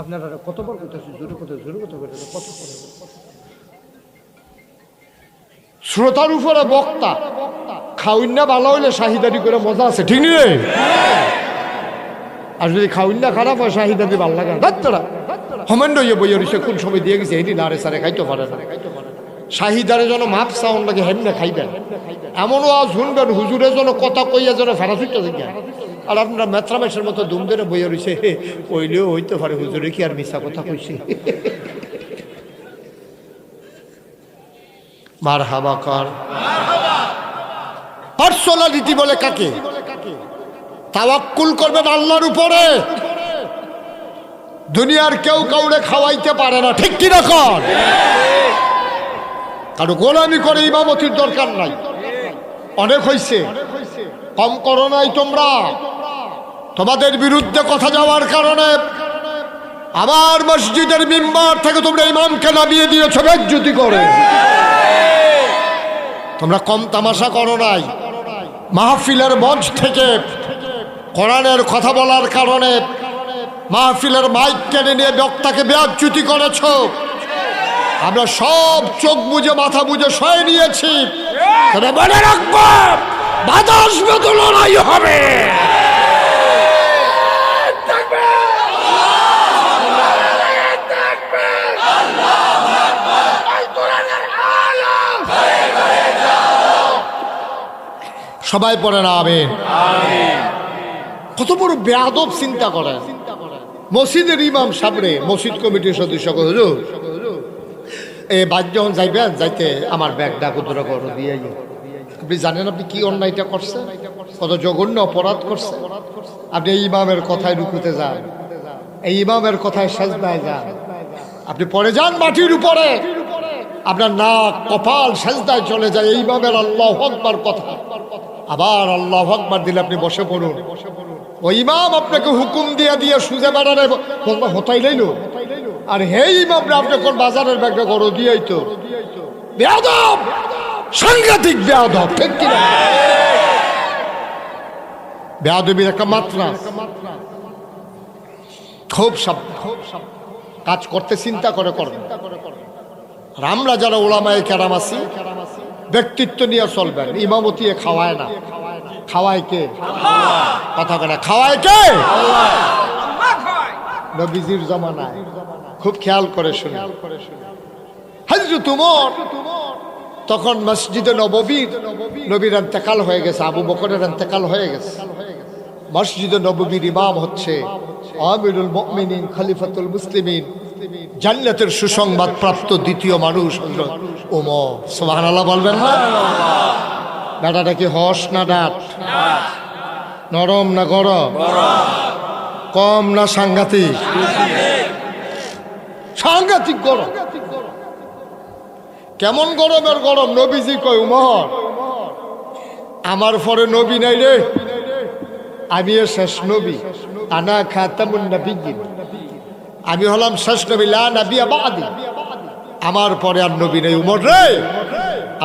আপনারা কতবার করতেছে জোরে কত জোরে কত করে কত শ্রোতার উপরে বক্তা খাউন্না ভালো হইলে শাহিদারি করে মজা আছে, ঠিক নি আর যদি খাউন্না খারাপ হয়, শাহিদারি ভালো লাগে না। দাঁতরা হমেন্ড ইয়ে বই সে কোন সময় দিয়ে গেছে, এটি নারে সারে খাইতে পারে না। শাহিদারে যেন মাপ সাউন্ড লাগে হেমনে খাইবেন। এমনও আজ শুনবেন হুজুরের জন্য কথা কইয়া যেন ফেরা ছুটতে থাকে আর আপনারা মেথ্রামেশের মতো দুম ধরে বইয়া রয়েছে কইলেও হইতে পারে হুজুরে কি আর মিশা কথা কইছে। মার হাবা কর পার্সোনালিটি বলে কাকে? তাওয়াক্কুল করবেন আল্লাহর উপরে। দুনিয়ার কেউ কাউরে খাওয়াইতে পারে না, ঠিক কিনা কর গোলামি করে ইমামতির দরকার নাই। অনেক হইছে। কম করো নাই তোমরা। তোমাদের বিরুদ্ধে কথা যাওয়ার কারণে আমার মসজিদের মেম্বার থেকে তোমরা ইমামকে নামিয়ে দিয়েছ বেজ্জুতি করে। তোমরা কম তামাশা করো নাই। মাহফিলের মঞ্চ থেকে কোরআনের কথা বলার কারণে মাহফিলের মাইক কেড়ে নিয়ে বক্তাকে বেয়াচ্যুতি করেছ। আমরা সব চোখ বুঝে মাথা বুঝে সয়ে নিয়েছি। তবে মনে রাখব তো লড়াই হবে। সবাই পড়ে না, আমিন। কত বড় বেয়াদব চিন্তা করে। মসজিদের ইমাম সাবরে মসজিদ কমিটির সদস্য হুজুর এ বাদ যখন যাইবেন যাইতে আমার ব্যাগটা দিয়ে আপনি জানেন আপনি কি অন্যায়টা করছেন কত জঘন্য অপরাধ করছে? আপনি এই ইমামের কথায় যান। এই ইমামের কথায় যান। আপনি পরে যান মাটির উপরে। আপনার নাক, কপাল সাজদায় চলে যায়। এই ইমামের আল্লাহ আকবার কথা। আবার আল্লাহ আকবার দিলে আপনি বসে পড়ুন। ওই ইমাম আপনাকে হুকুম দিয়ে দিয়ে সুজে বেড়ারে হতাই লাইলো আর হে ইমাম আপনি কোন বাজারের ব্যাগটা গড় দিয়েই তো? বেয়াদব! সাংঘাতিক বেয়াদব ঠিক কিনা? বেয়াদবির একটা মাত্রা। খুব সব কাজ করতে চিন্তা করে আর আমরা যারা ওলামায় কেরাম আছি ব্যক্তিত্ব নিয়ে চলবেন ইমামতি খাওয়ায় না। খাওয়ায় কে? কথা বলে খাওয়ায় কে? নবীজির জমানায়। খুব খেয়াল করে শুনে। হাজরত তোমার তখন মসজিদে নববীর নবীর এন্তেকাল হয়ে গেছে, আবু বকরের এন্তেকাল হয়ে গেছে। মসজিদে নববীর ইমাম হচ্ছে আমিরুল মুমিনিন, খলিফাতুল মুসলিমিন, জান্নাতের সুসংবাদ প্রাপ্ত দ্বিতীয় মানুষ হজরত ওমর সুবহানাল্লাহ বলবেন না? বেটাটা কি হস না ডাট? নরম না গরম? কম না সাংঘাতিক? সাংঘাতিক গরম। কেমন গরমের গরম, নবীজি কয়, উমর, আমার পরে নবী নাই রে। আমি শেষ নবী। আনা খাতামুন নবীন আমি হলাম শেষ নবী, লা নবী আবাদি আমার পরে আর নবী নেই, উমর রে।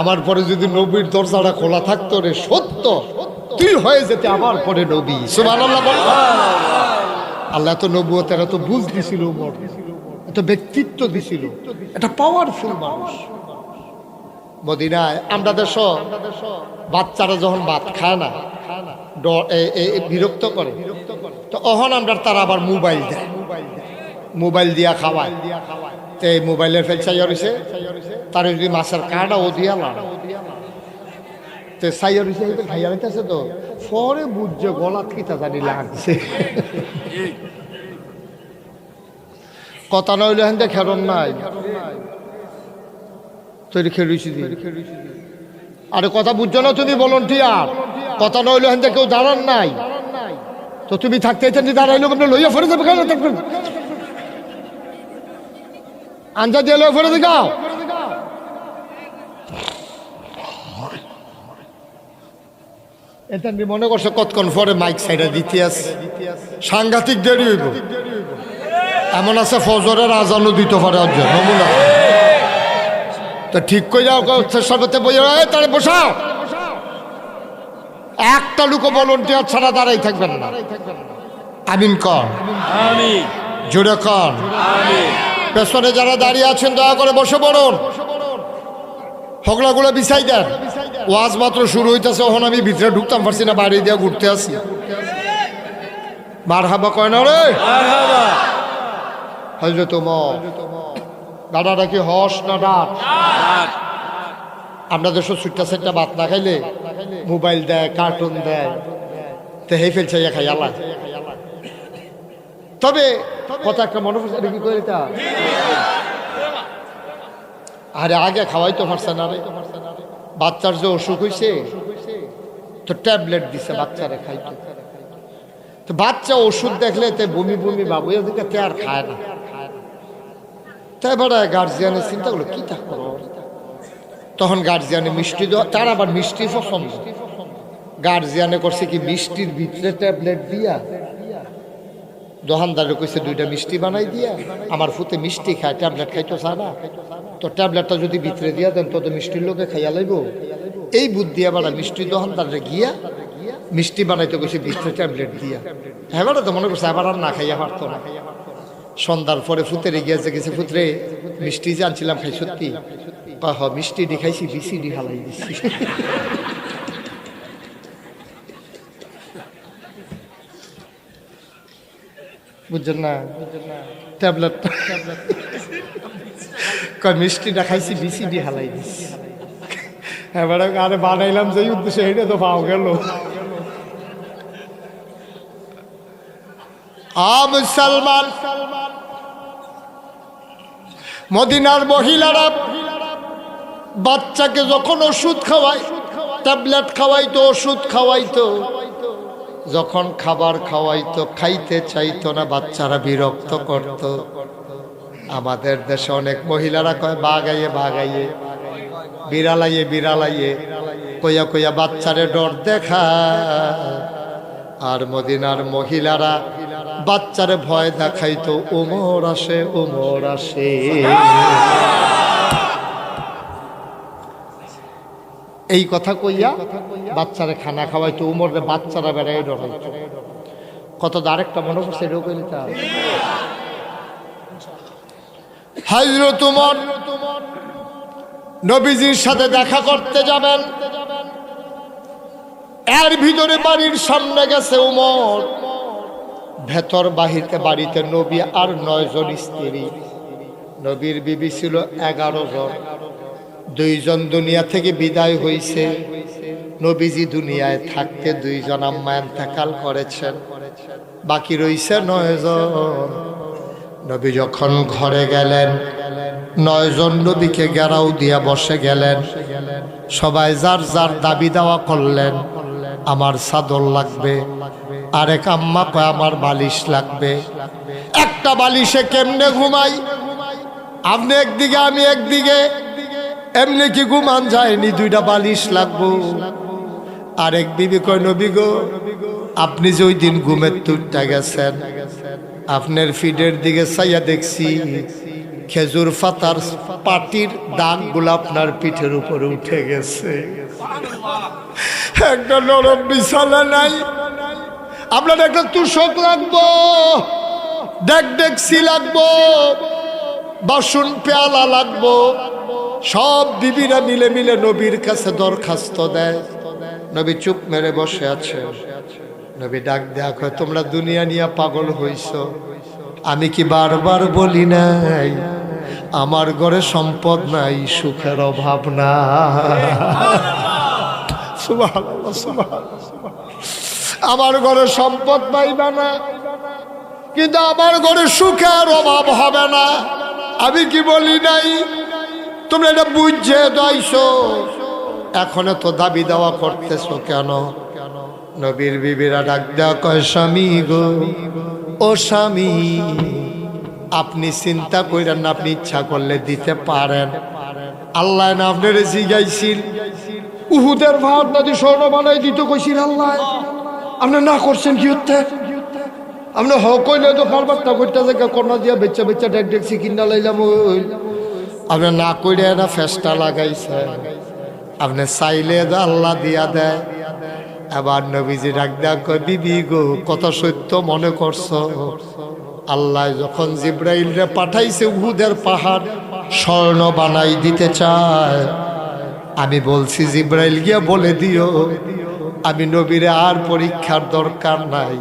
আমার পরে যদি নবীর দরজাটা খোলা থাকতো রে, সত্য। তুই হয়ে যেতে আমার পরে নবী? সুবহানাল্লাহ আল্লাহ তো নবুয়তের এত বুঝ দিছিল, উমর। এত ব্যক্তিত্ব দিছিল। এটা পাওয়ারফুল মানুষ। মদিনায় আমরা দেশ, বাচ্চারা যখন ভাত খায় না বিরক্ত করে। তো অহন আমরা তারা আবার মোবাইল দেয়। মোবাইল দিয়া খাওয়ায়। তো মোবাইলের ফেল চাইয়া রয়েছে তার যদি মাছের কাটা ও দিয়া লাড়া। তো চাইয়া রয়েছে খাইয়া তো। পরে বুঝছে গলা কিতা জানি লাগছে। কথা নইলে হেন খেরন নাই। তৈরি খেলুছি আরে কথা বুঝছ না তুমি ভলন্টিয়ার কথা নইলে হেন কেউ দাঁড়ান নাই। তো তুমি থাকতে চান যে দাঁড়াইলো, আপনি লইয়া ফেরে কেন আঞ্জা দিয়ে লইয়া ফেরে দেখাও এটা মনে করছে কতক্ষণ পরে মাইক সাইডে দিতে আছে? সাংঘাতিক দেরি হইব। এমন আছে ফজরের আজানও দিতে পারে অর্জন নমুনা। তো ঠিক করে যাও করতে বই তাহলে বসাও একটা লুকো ভলন্টিয়ার ছাড়া দাঁড়াই থাকবেন না। আমিন কর। জুড়ে কন পেছনে যারা দাঁড়িয়ে আছেন দয়া করে বসে পড়ুন। হগলাগুলো বিছাই দেন। ওয়াজ মাত্র শুরু হইতেছে ওখানে আমি ভিতরে ঢুকতাম পারছি না বাড়ি দিয়ে ঘুরতে আসি। মার হাবা কয় না রে? হজরে তোমার দাদাটা কি হস না ডাক আমরা দেশের সুট্টা সেটটা ভাত না খাইলে মোবাইল দেয়, কার্টুন দেয়। তো হে ফেলছে ইয়া খাই আল্লাহ। তবে কথা একটা মনে পড়ছে কি করে তা আরে আগে খাওয়াই তো পারছে না রে। বাচ্চার যে অসুখ হয়েছে তো ট্যাবলেট দিছে বাচ্চারে খাইতে। তো বাচ্চা ওষুধ দেখলে তে বমি বমি বাবু, এদিকে তে আর খায় না। তাই এবার গার্জিয়ানের চিন্তা করল, কি করো তখন গার্জিয়ানে মিষ্টি দেওয়া, তার আবার মিষ্টি পছন্দ। গার্জিয়ানে করছে কি মিষ্টির ভিতরে ট্যাবলেট দিয়া? দোকানদারে কইছে, দুইটা মিষ্টি বানাই দিয়া। আমার ফুতে মিষ্টি খায় ট্যাবলেট খাইতো না। তো ট্যাবলেটটা যদি ভিতরে দিয়া দেন, তো মিষ্টির লোকে খাইয়া লাইব। এই বুদ্ধি আবার মিষ্টি দোকানদারে গিয়া, মিষ্টি বানাইতে কইছে ভিতরে ট্যাবলেট দিয়া। হ্যাঁ তো মনে করছে আবার আর না খাইয়া পারতো না। সন্ধ্যার পরে ফুতেরে গিয়েছে গেছে ফুতরে। মিষ্টি যে আনছিলাম খাই সত্যি? কয়, হ মিষ্টি ডি খাইছি বিসিডি হালাই দিছি। বুঝছেন না? ট্যাবলেট। কয় মিষ্টিটা খাইছি বিসিডি হালাই দিছি। এবারে আরে বানাইলাম যে উদ্দেশ্যে এটা তো পাও গেল। আ মুসলমান মদিনার মহিলারা বাচ্চাকে যখন ওষুধ খাওয়ায়, ট্যাবলেট খাওয়াইতো, ওষুধ খাওয়াইতো, যখন খাবার খাওয়াইতো, খাইতে চাইতো না, বাচ্চারা বিরক্ত করত। আমাদের দেশে অনেক মহিলারা কয়, বাগাইয়ে বাগাইয়ে, বিড়ালাইয়ে বিড়ালাইয়ে, কইয়া কইয়া বাচ্চারে ডর দেখা আর মদিনার মহিলারা বাচ্চারে ভয় দেখাইতো ওমর আসে, উমর আসে। এই কথা কইয়া বাচ্চারে খানা খাওয়াইতো, উমরে বাচ্চারা বেড়াই ডরাইতো কত আরেকটা মনে করছে এটাও কইলে তা হাজরত উমর নবীজির সাথে দেখা করতে যাবেন। এর ভিতরে বাড়ির সামনে গেছে উমর। ভেতর বাহিরতে বাড়িতে নবী আর নয় জন স্ত্রী। নবীর বিবি ছিল এগারো জন। দুইজন দুনিয়া থেকে বিদায় হইছে। নবীজি দুনিয়ায় থাকতে দুইজন আম্মা এন্তেকাল করেছেন। বাকি রইছে নয় জন। নবী যখন ঘরে গেলেন নয়জন নবীকে গেরাও দিয়া বসে গেলেন। সবাই যার যার দাবি দাওয়া করলেন, আমার সাদর লাগবে আরেক আম্মা কয়, আমার বালিশ লাগবে। একটা বালিশে কেমনে ঘুমাই? আপনি একদিকে, আমি একদিকে। এমনি কি ঘুমান যায়নি? দুইটা বালিশ লাগবো। আরেক বিবি কয়, নবী গো, আপনি যে ওই দিন ঘুমের তুরটা গেছেন, আপনার ফিডের দিকে চাইয়া দেখছি। খেজুর ফাতার পাটির দাগগুলো আপনার পিঠের উপরে উঠে গেছে। একটা নরম বিছানা নাই। আপনার একটা তুষক লাগবো। ডেক ডেকসি লাগবো। বাসন পেয়ালা লাগবো। সব বিবিরা মিলে মিলে নবীর কাছে দরখাস্ত দেয়। নবী চুপ মেরে বসে আছে। নবী ডাক কয় তোমরা দুনিয়া নিয়ে পাগল হইছ। আমি কি বারবার বলি নাই? আমার ঘরে সম্পদ নাই সুখের অভাব না সুবহানাল্লাহ, সুবহানাল্লাহ। আমার ঘরে সম্পদ পাইবে না। কিন্তু আমার ঘরে সুখের অভাব হবে না। আমি কি বলি নাই? তোমরা এটা বুঝছে দাইছো। এখন তো দাবি দেওয়া করতেছো কেন? নবীর বিবিরা ডাক দেওয়া কয়, স্বামী গো, ও স্বামী, আপনি চিন্তা করেন না, আপনি ইচ্ছা করলে দিতে পারেন। আল্লাহ না আপনি আপনার জিগাইছিল। উহুদের ভাত নদী স্বর্ণ বানাই দিত কইছিল আল্লাহ। আপনি না করছেন কি হতে আপনি হ কইলে তো কারবারটা করতে যে কন্যা দিয়া বেচা বেচা ডেক ডেকছি কিনা লাইলাম আপনি না কইরে না ফেসটা লাগাইছে। আপনি চাইলে তো আল্লাহ দিয়া দেয়। এবার নবীজি ডাক কয়, বিবি গো কত সত্য মনে করছ? আল্লাহ যখন জিব্রাইলরে পাঠাইছে উহুদের পাহাড়, স্বর্ণ বানাই দিতে চায়। আমি বলছি, জিব্রাইল গিয়া বলে দিও। আমি নবীরে আর পরীক্ষার দরকার নাই।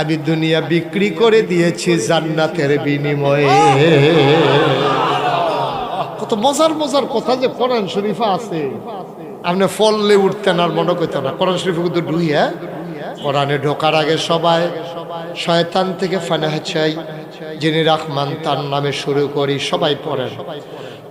আমি দুনিয়া বিক্রি করে দিয়েছি জান্নাতের বিনিময়ে। কত মজার মজার কথা যে কোরআন শরীফা আছে। আপনি ফললে উঠতেন আর মনে করতেন না। কোরআন শরীফে কিন্তু ডুই হ্যাঁ? কোরআনে ঢোকার আগে সবাই শয়তান থেকে ফানাহ চাই, যিনি রাহমান তার নামে শুরু করি, সবাই পড়েন।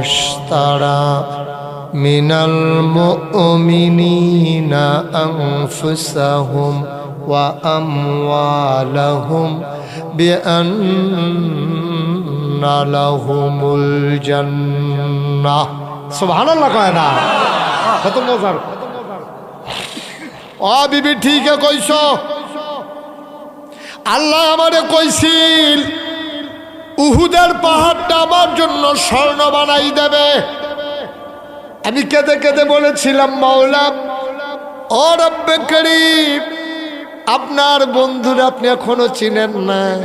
اشترى من المؤمنين أنفسهم وأموالهم بأن لهم الجنة سبحان الله কয়না কত মজার ও বিবি ঠিক কইছ আল্লাহ আমারে কইছিল উহুদের পাহাড়টা আমার জন্য স্বর্ণ বানাই দেবে। আমি কেঁদে কেঁদে বলেছিলাম, মাওলা আপনার বন্ধুরা আপনি এখনও চিনেন নাই।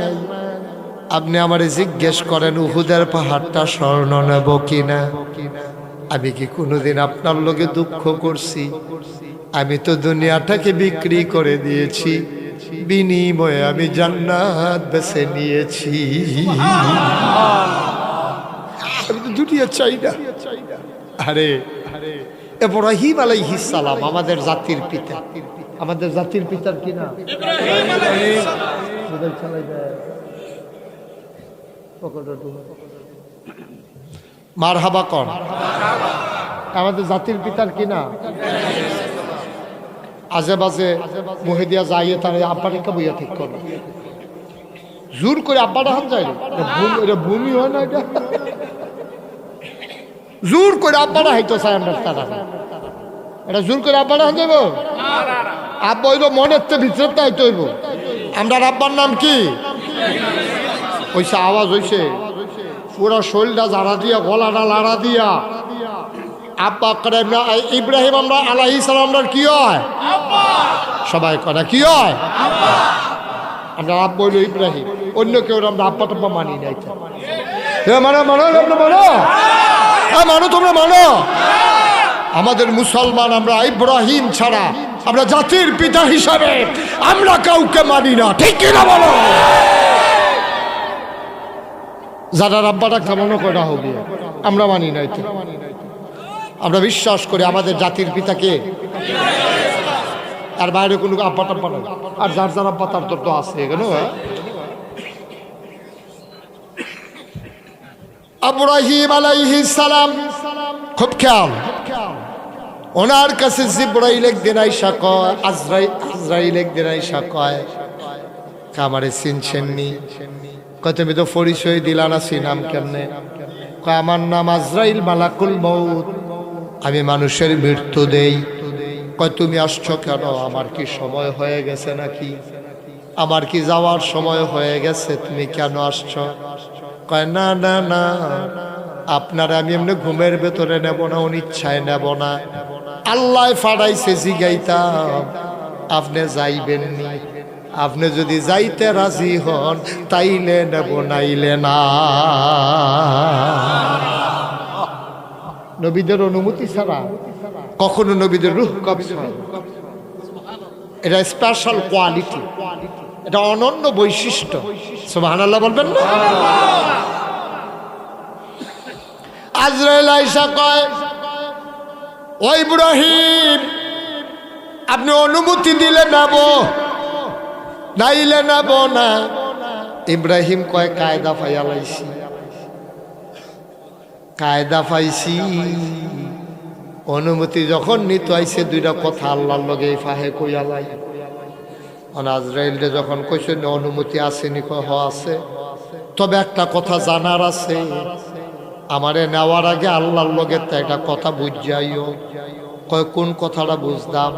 আপনি আমারে জিজ্ঞেস করেন, উহুদের পাহাড়টা স্বর্ণ নেব কিনা? আমি কি কোনোদিন আপনার লোকে দুঃখ করছি? আমি তো দুনিয়াটাকে বিক্রি করে দিয়েছি। বিনিময়ে আমি জান্নাত বেছে নিয়েছি। আমি তো দুনিয়া চাই না। আরে এব্রাহিম আলাইহিস সালাম আমাদের জাতির পিতা। আমাদের জাতির পিতার কি না। মার হাবা কর। আমাদের জাতির পিতার কি না আজে বাজে মুহে দিয়া যাইয়ে তার আব্বারে কে বইয়া ঠিক করো জোর করে আব্বাটা হাত যায় এটা ভূমি হয় না এটা? জোর করে আব্বাটা হাইতো চাই আমরা এটা জোর করে আব্বাটা হাত যাইব? আব্বা হইব মনের তো ভিতরে তাই তৈব আমরা আব্বার নাম কি? ওইসে আওয়াজ হইছে। পুরো শরীরটা জারা দিয়া, গলাটা লাড়া দিয়া। আব্বা করে ইব্রাহিম আমরা আলাহি সালামরা কি হয়? সবাই করে কি হয়? আমরা আব্বা হইল ইব্রাহিম অন্য কেউ আমরা আব্বা টাব্বা মানি নাই মানো মানো তোমরা মানো? হ্যাঁ মানো তোমরা মানো? আমাদের মুসলমান আমরা ইব্রাহিম ছাড়া আমরা জাতির পিতা হিসাবে আমরা কাউকে মানি না ঠিক কিনা বলো? যারা রাব্বাটা কেমন করা হবে আমরা মানি নাই তো। আমরা বিশ্বাস করি আমাদের জাতির পিতাকে। আর বাইরে কোনো আব্বা টাব্বা নাই। আর যার যার আব্বা, তার তোর তো আছে কেন আব্রাহিম আলাইহিস সালাম, খুব খেয়াল। ওনার কাছে জিব্রাইল একদিন আইসা কয়, আজরাই আজরাইল একদিন আইসা কয়, কামারে চিনছেননি? কয়, তুমি তো পরিচয় দিলা না সিনাম কেমনে? আমার নাম আজরাইল মালাকুল মৌত আমি মানুষের মৃত্যু দেই। কয়, তুমি আসছো কেন? আমার কি সময় হয়ে গেছে নাকি? আমার কি যাওয়ার সময় হয়ে গেছে? তুমি কেন আসছ? কয়, না না না, আপনার আমি এমনি ঘুমের ভেতরে নেব না, অনিচ্ছায় নেব না। আল্লাহ ফাড়াইছে জিগাইতাম, আপনি যাইবেন আপনি যদি যাইতে রাজি হন, তাইলে নেব, নাইলে না। নবীদের অনুমতি ছাড়া কখনো নবীদের রুহ কবজ হয় এটা স্পেশাল কোয়ালিটি এটা অনন্য বৈশিষ্ট্য। সুবহানাল্লাহ বলবেন না? আজরাইল আইসা কয়, ও ইব্রাহিম, আপনি অনুমতি দিলে নেব, নাইলে নেব না। ইব্রাহিম কয়, কায়দা ফাইয়ালাইছি। কায়দা পাইছি। অনুমতি যখন নিত আইছে দুইটা কথা আল্লাহর লগে ফাহে কইয়ালাই আজরাইলরে যখন কইছে "না, অনুমতি আসেনি কয় হ আছে। তবে একটা কথা জানার আছে আমারে নেওয়ার আগে আল্লাহর লগে একটা কথা বুঝাইও। কয় কোন কথাটা বুঝতাম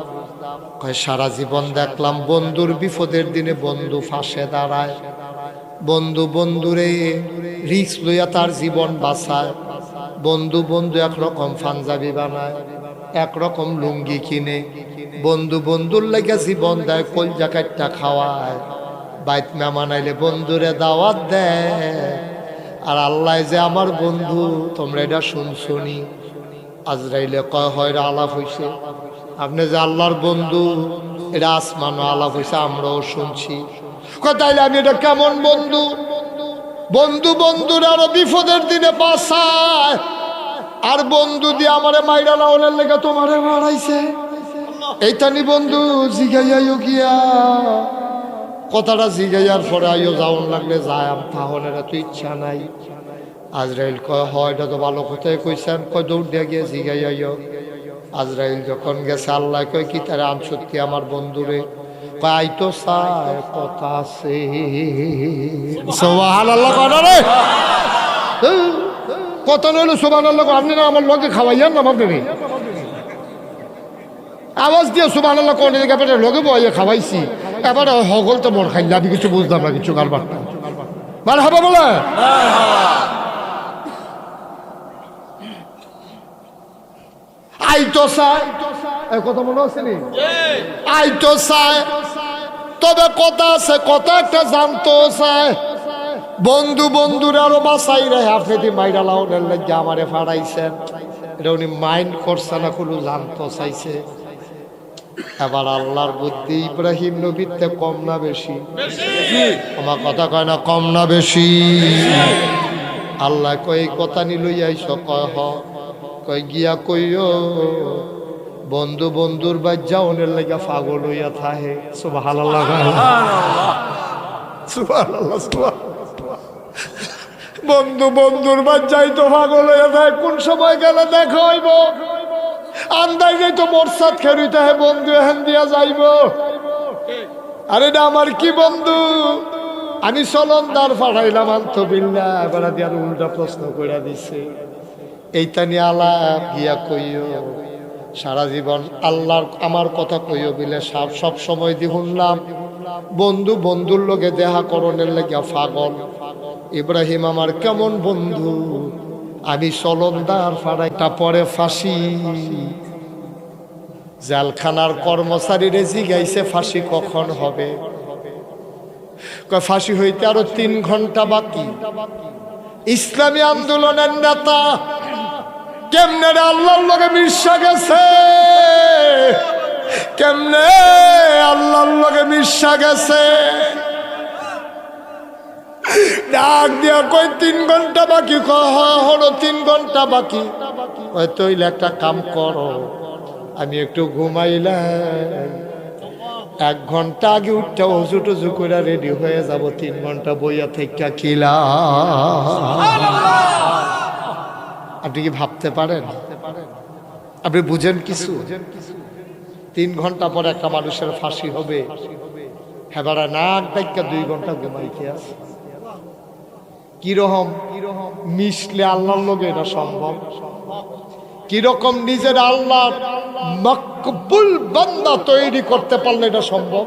কয় সারা জীবন দেখলাম বন্ধুর বিপদের দিনে বন্ধু ফাঁসে দাঁড়ায়। বন্ধু বন্ধুরে রিক্স লইয়া তার জীবন বাঁচায়। বন্ধু বন্ধু একরকম পাঞ্জাবি বানায়, একরকম লুঙ্গি কিনে। বন্ধু বন্ধুর লেগে জীবন দেয় কলজা কাটটা খাওয়ায়। বাইত মেহমান আইলে বন্ধুরে দাওয়াত দেয়। আর আল্লাহ যে আমার বন্ধু, তোমরা এটা শুনছনি আজরাইলে কয় হয় আলাপ হইছে। আপনি যে আল্লাহর বন্ধু, এটা আসমানও আলাপ হইছে, আমরাও শুনছি। তাইলে আমি এটা কেমন বন্ধু? বন্ধু বন্ধুর আরও বিপদের দিনে বাসায় আর বন্ধু দিয়ে আমারে মাইরা লাউনের লেগে তোমারে মারাইছে। এইটানি বন্ধু জিগাইয়াইও গিয়া। কথাটা জিগাইয়ার পরে আইও যাওন লাগলে যায় তাহলে তো ইচ্ছা নাই। আজরাইল কয় হয় এটা তো ভালো কথাই কইছেন। কয় দৌড় দিয়ে গিয়ে জিগাইয়াইও। আজরাইল যখন গেছে আল্লাহ কয় কি তারা আম সত্যি আমার বন্ধুরে? কয় আই তো কথা সোহান আল্লাহ না রে? এই, কথা নইলো সোহান আল্লাহ আপনি না আমার লগে খাওয়াইয়ান না আপনি আওয়াজ দিয়ে সুবাহ আল্লাহ কোন পেটে লগে বয়ে খাওয়াইছি। এবার হগল তো মোর খাইলে, আমি কিছু বুঝলাম না, কিছু কারবার বার হবে বলে? কথা মনে আছে নি? আই তো চাই তবে কথা আছে, কথা একটা জানতো চাই বন্ধু বন্ধুরা আরও বাসাই রে। আপনি দি মাইরা লাউনের লাগে আমারে ফাড়াইছেন। এটা উনি মাইন্ড করছে না কোনো জানতো চাইছে। এবার আল্লাহর বুদ্ধি ইব্রাহিম নবীতে কম না বেশি? আমার কথা কয় না কম না বেশি? আল্লাহ কই কথা নিলই আইস কয় হ। কয় গিয়া কইও বন্ধু বন্ধুর বাজ্যা ওনের লেগে পাগল হইয়া থাহে সুবহানাল্লাহ। সুবহানাল্লাহ সুবহানাল্লাহ। বন্ধু বন্ধুর বাচ্চাই তো পাগল হয়ে যায়। কোন সময় গেলে দেখা হইব? আন্দাই যাই তো মোরসাদ খেরুইতে হে বন্ধু, এহেন দিয়া যাইব। আরে না, আমার কি বন্ধু? আমি চলন্দার পাঠাইলাম আন্ত বিল্লা এবার উল্টা প্রশ্ন করে দিছে। এইটা নিয়ে আলাপ গিয়া কইও। সারা জীবন আল্লাহর আমার কথা কইও বিলে সব সব সময় দি শুনলাম বন্ধু বন্ধুর লগে দেহা করণের লেগে ফাগল ইব্রাহিম আমার কেমন বন্ধু? আমি চলন্দার ফাড়াইটা পরে ফাঁসি। জালখানার কর্মচারীরে জিগাইছে ফাঁসি কখন হবে? ফাঁসি হইতে আরও তিন ঘণ্টা বাকি। ইসলামী আন্দোলনের নেতা কেমনে আল্লাহর লগে গেছে? কেমনে আল্লাহর লগে মিশা গেছে? ডাক দিয়া কই তিন ঘণ্টা বাকি। হলো তিন ঘণ্টা বাকি। একটা কাম করো, আমি একটু ঘুমাইলাম। এক ঘণ্টা আগে উঠতে অজু টজু করে রেডি হয়ে যাব, তিন ঘণ্টা বইয়া থেকে কিলা আপনি কি ভাবতে পারেন? আপনি বুঝেন কিছু? তিন ঘণ্টা পরে একটা মানুষের ফাঁসি হবে। হেবারা নাক ডাইকা দুই ঘণ্টা ঘুমাইতে আছে? কীরকম? মিশলে আল্লাহর লোকে এটা সম্ভব? কীরকম নিজের আল্লাহ মকবুল বান্দা তৈরি করতে পারলে এটা সম্ভব?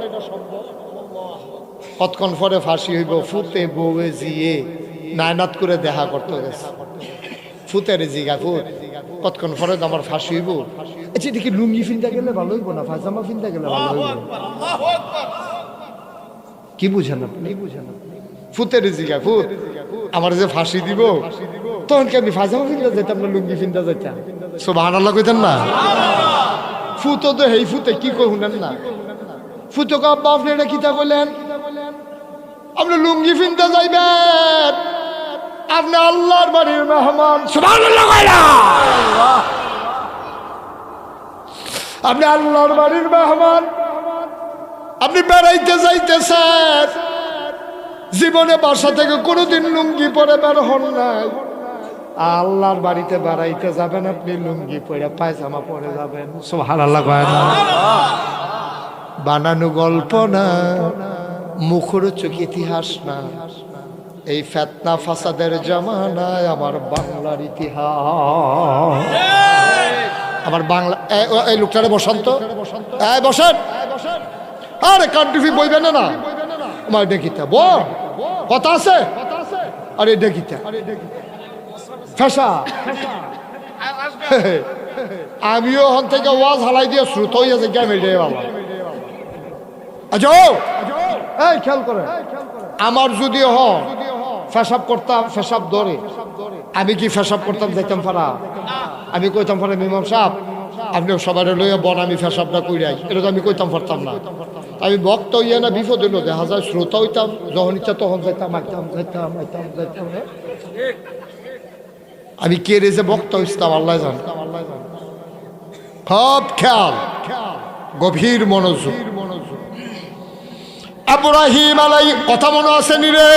কতক্ষণ পরে ফাঁসি হইব? ফুতে বউয়ে জিয়ে নায়নাত করে দেখা করতে গেছে। ফুতের জিগা ফুত। কতক্ষণ পরে তো আমার ফাঁসি হইব? আচ্ছা কি লুঙ্গি ফিনতে গেলে ভালো হইব না? ফাজামা ফিনতে গেলে ভালো হইব? কি বুঝেন আপনি? বুঝেন ফুতের জিগা ফুত। আমার যে ফাঁসি দিব তখন কি আমি ফাজামা ফিনতে যেতাম না লুঙ্গি ফিনতে যেতাম সোভান আল্লাহ কইতেন না? ফুতো তো হেই ফুতে কি কই শুনেন না? ফুতো কা আব্বা আপনি এটা কিতা কইলেন আপনি লুঙ্গি ফিনতে যাইবেন। আপনি আল্লাহর বাড়ির মেহমান। সুবহানাল্লাহ কইলা আপনি আল্লাহর বাড়ির মেহমান। আপনি বেড়াইতে যাইতে যাইতেছেন। জীবনে বাসা থেকে কোনোদিন লুঙ্গি পরে বের হন নাই। আল্লাহর বাড়িতে বেড়াইতে যাবেন আপনি, লুঙ্গি পরে পায়জামা পরে যাবেন। সোহার আল্লাহ বানানো গল্প না মুখরোচক ইতিহাস না। এই ফেতনা ফাসাদের জমানায় আমার বাংলার ইতিহাস। আমার বাংলা এই লোকটারে বসন্ত এই বসেন। আরে কান্টুফি বইবে না না? আমার দেখিতে ব কথা আছে? আরে দেখিতে ফেসা। আমিও হন থেকে ওয়াজ হালাই দিয়ে শ্রুত হইয়াছে গ্যামে রে বাবা। আজো এই, খেয়াল করে। আমার যদি হ, ফেসাব করতাম, ফেসাব ধরে। আমি কি ফেসাব করতাম, দেখতাম পারা আমি কইতাম পারা মিমাম সাহেব, আপনি সবাই লইয়া বন, আমি ফেসাবটা কইরাই। এটা তো আমি কইতাম পারতাম না। আমি ভক্ত হইয়া না বিপদ হইল, দেখা যায় শ্রোতা হইতাম, যখন ইচ্ছা তখন যাইতাম, আইতাম যাইতাম আইতাম, যাইতাম। আমি কে রেজে বক্ত হইতাম আল্লাহ জান। সব খেয়াল, গভীর মনোযোগ। আব্রাহিম আলাই কথা মনে আছে নি রে?